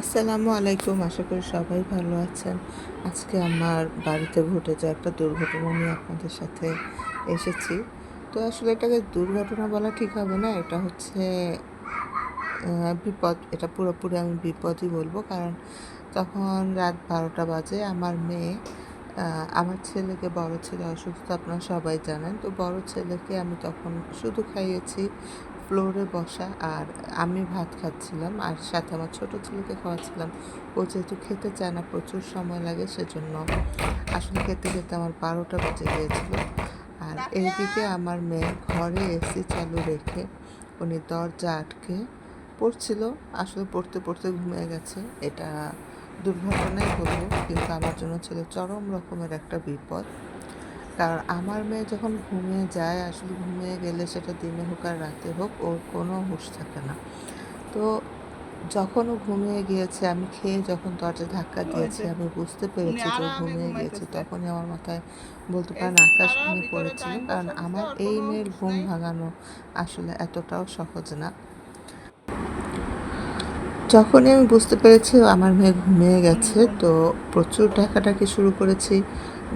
আসসালামু আলাইকুম, আশা করি সবাই ভালো আছেন। আজকে আমার বাড়িতে ঘটে যায় একটা দুর্ঘটনা নিয়ে আপনাদের সাথে এসেছি। তো আসলে এটাকে দুর্ঘটনা বলা ঠিক হবে না, এটা হচ্ছে বিপদ, এটা পুরোপুরি আমি বিপদই বলব। কারণ তখন রাত বারোটা বাজে, আমার মেয়ে আমার ছেলেকে, বড় ছেলে অসুস্থ, আপনারা সবাই জানেন। তো বড় ছেলেকে আমি তখন শুধু খাইয়েছি ফ্লোরে বসা আর আমি ভাত খাচ্ছিলাম আর সাথে আমার ছোট ছেলেকে খাওয়াচ্ছিলাম। ও যেহেতু খেতে চায় না প্রচুর সময় লাগে সেজন্য আসলে খেতে খেতে আমার বারোটা বেজে গিয়েছিল। আর এইদিকে আমার মেয়ে ঘরে এসি চালু রেখে উনি দরজা আটকে পড়ছিল। আসলে পড়তে পড়তে ঘুমিয়ে গেছে। এটা দুর্ঘটনাই বলব কিন্তু আমার জন্য ছিল চরম রকমের একটা বিপদ। কারণ আমার মেয়ে যখন ঘুমিয়ে যায় আসলে ঘুমিয়ে গেলে সেটা দিনে হোক আর রাতে হোক ওর কোনো হুঁশ থাকে না। তো যখন ও ঘুমিয়ে গিয়েছে আমি খেয়ে যখন দরজা ধাক্কা দিয়েছি আমি বুঝতে পেরেছি যে ঘুমিয়ে গিয়েছে তখনই আমার মাথায় বলতে পারেন আকাশ ভেঙে পড়েছিল। কারণ আমার এই মেয়ের ঘুম ভাঙানো আসলে এতটাও সহজ না। যখনই আমি বুঝতে পেরেছি আমার মেয়ে ঘুমিয়ে গেছে তো প্রচুর ডাকাডাকি শুরু করেছি।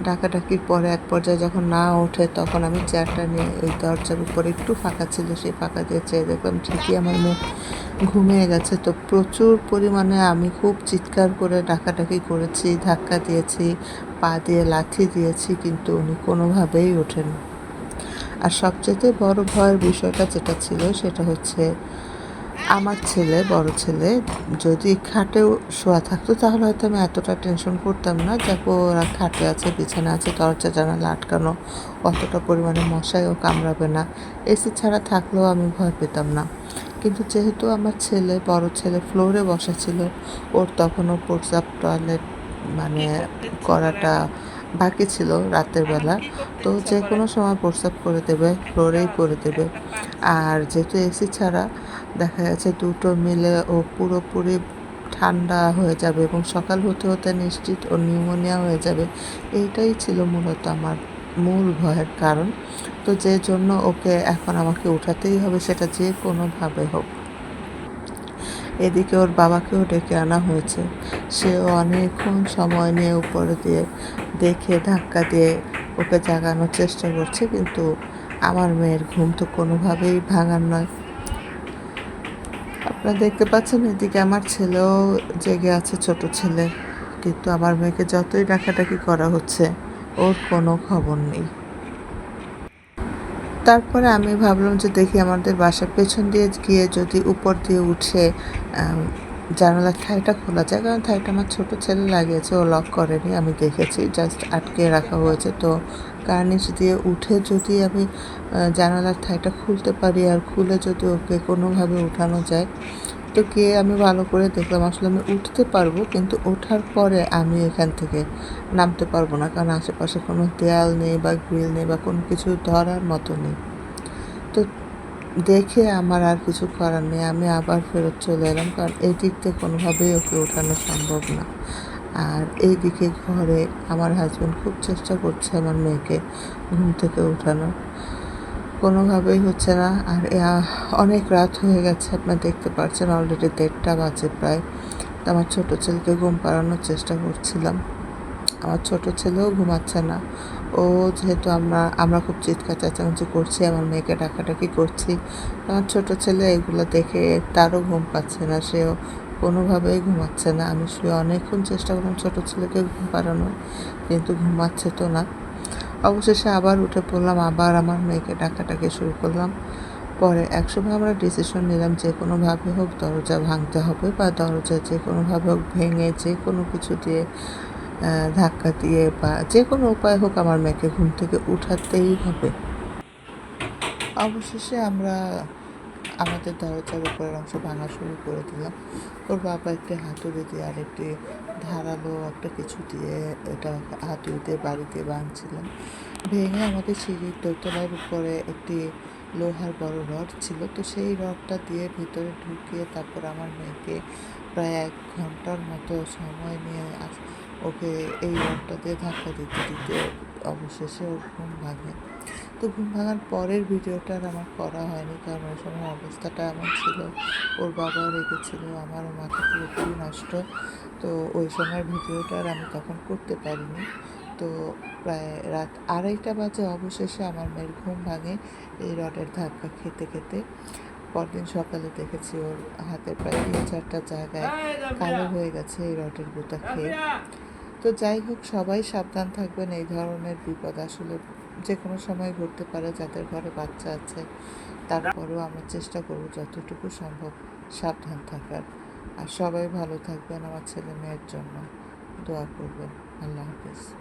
ডাকাডাকির পরে এক পর্যায়ে যখন না ওঠে, তখন আমি চেয়ারটা নিয়ে ওই দরজার উপরে একটু ফাঁকা ছিল, সেই ফাঁকা দিয়ে চেয়ে দেখলাম ঠিকই আমার মুখ ঘুমিয়ে গেছে। তো প্রচুর পরিমাণে আমি খুব চিৎকার করে ডাকাডাকি করেছি, ধাক্কা দিয়েছি, পা দিয়ে লাথি দিয়েছি, কিন্তু উনি কোনোভাবেই ওঠেন আর সবচেয়ে বড় ভয়ের বিষয়টা যেটা ছিল, সেটা হচ্ছে আমার ছেলে, বড় ছেলে, যদি খাটেও শোয়া থাকতো, তাহলে হয়তো আমি এতটা টেনশন করতাম না। যাকে, ওরা খাটে আছে বিছানা আছে, দরজা, জানালা আটকানো, অতটা পরিমাণে মশাইও কামড়াবে না। এসি ছাড়া থাকলেও আমি ভয় পেতাম না। কিন্তু যেহেতু আমার ছেলে, বড় ছেলে ফ্লোরে বসা ছিল, ওর তখনও প্রস্রাব টয়লেট মানে করাটা বাকি ছিল রাতের বেলা। তো যে কোনো সময় প্রস্রাব করে দেবে, ফ্লোরেই করে দেবে। আর যেহেতু এসি ছাড়া দেখা যাচ্ছে দুটো মিলে ও পুরোপুরি ঠান্ডা হয়ে যাবে এবং সকাল হতে হতে নিশ্চিত ও নিউমোনিয়া হয়ে যাবে। এইটাই ছিল মূলত আমার মূল ভয়ের কারণ। তো যে জন্য ওকে এখন আমাকে উঠাতেই হবে সেটা যে কোনোভাবে হোক। এদিকে ওর বাবাকেও ডেকে আনা হয়েছে। সেও অনেকক্ষণ সময় নিয়ে উপরে দিয়ে দেখে ধাক্কা দিয়ে ওকে জাগানোর চেষ্টা করছে, কিন্তু আমার মেয়ের ঘুম তো কোনোভাবেই ভাঙার নয়। আপনারা দেখতে পাচ্ছেন, এদিকে আমার ছেলেও জেগে আছে, ছোট ছেলে। কিন্তু আমার মেয়েকে যতই ডাকাডাকি করা হচ্ছে, ওর কোনো খবর নেই। তারপরে আমি ভাবলাম যে দেখি আমাদের বাসার পেছন দিয়ে গিয়ে যদি উপর দিয়ে উঠে জানালার থাইটা খোলা যায়, কারণ থাইটা আমার ছোট ছেলে লাগিয়েছে, ও লক করেনি, আমি দেখেছি জাস্ট আটকে রাখা হয়েছে। তো কার্নিশ দিয়ে উঠে যদি আমি জানালার থাইটা খুলতে পারি, আর খুলে যদি ওকে কোনোভাবে উঠানো যায়, তো গিয়ে আমি ভালো করে দেখলাম, আসলে আমি উঠতে পারব, কিন্তু ওঠার পরে আমি এখান থেকে নামতে পারব না, কারণ আশেপাশে কোনো দেয়াল নেই বা গ্রিল নেই বা কোনো কিছু ধরার মতো নেই। তো দেখে আমার আর কিছু করার নেই। আমি আবার ফেরত চলে এলাম, কারণ এই দিক থেকে কোনোভাবেই ওকে ওঠানো সম্ভব না। আর এই দিকে ঘরে আমার হাজব্যান্ড খুব চেষ্টা করছে আমার মেয়েকে ঘুম থেকে ওঠানোর কোনোভাবেই হচ্ছে না। আর অনেক রাত হয়ে গেছে, আপনারা দেখতে পাচ্ছেন অলরেডি দেড়টা বাজে প্রায়। আমার ছোটো ছেলেকে ঘুম পাড়ানোর চেষ্টা করছিলাম। আমার ছোট ছেলেও ঘুমাচ্ছে না। ও যেহেতু আমরা আমরা খুব চিৎকার, চেঁচামেচি করছি, আমার মেয়েকে ডাকাডাকি করছি, আমার ছোট ছেলে এগুলো দেখে তারও ঘুম পাচ্ছে না, সেও কোনোভাবেই ঘুমাচ্ছে না। আমি শুয়ে অনেকক্ষণ চেষ্টা করলাম ছোটো ছেলেকে ঘুম পাড়ানোর, কিন্তু ঘুমাচ্ছে তো না। অবশেষে আবার উঠে পড়লাম, আবার আমার মেয়েকে ডাকাডাকি শুরু করলাম। পরে একসময় আমরা ডিসিশন নিলাম যে কোনোভাবে হোক দরজা ভাঙতে হবে বা দরজা যে কোনোভাবে হোক ভেঙে যে কোনো কিছু দিয়ে ধাক্কা দিয়ে বা যে কোনো উপায় হোক আমার মেয়েকে ঘুম থেকে উঠাতেই হবে। অবশেষে আমরা আমাদের দরজার উপরের অংশ ভাঙা শুরু করে দিলাম। ওর বাবা একটি হাতুড়ি দিয়ে আর একটি ধারালো একটা কিছু দিয়ে এটা হাতুড়ি দিয়ে বাড়িতে বাঁধছিলাম ভেঙে আমাদের সিঁড়ির দোতলার উপরে একটি লোহার বড় রড ছিল। তো সেই রডটা দিয়ে ভিতরে ঢুকিয়ে তারপর আমার মেয়েকে প্রায় এক ঘণ্টার মতো সময় নিয়ে ওকে এই রডটা দিয়ে ধাক্কা দিতে দিতে অবশেষে ওর ঘুম ভাঙে। তো ঘুম ভাঙার পরের ভিডিওটা আর আমার করা হয়নি কারণ ওই সময় অবস্থাটা এমন ছিল ওর বাবাও রেগেছিল আমারও মাথা পুরোপুরি নষ্ট। তো ওই সময় ভিডিওটা আর আমি তখন করতে পারিনি। তো প্রায় রাত আড়াইটা বাজে অবশেষে আমার মেয়ের ঘুম ভাঙে এই রডের ধাক্কা খেতে খেতে। পরদিন সকালে দেখেছি ওর হাতে প্রায় তিন চারটা জায়গায় কালো হয়ে গেছে এই রডের গুঁতা খেয়ে। তো যাই হোক, সবাই সাবধান থাকবেন। এই ধরনের বিপদ আসলে যে কোনো সময় ঘটতে পারে, যাদের ঘরে বাচ্চা আছে। তারপরেও আমার চেষ্টা করব যতটুকু সম্ভব সাবধান থাকার। আর সবাই ভালো থাকবেন আমার ছেলে মেয়ের জন্য। দোয়া করবেন। আল্লাহ হাফিজ।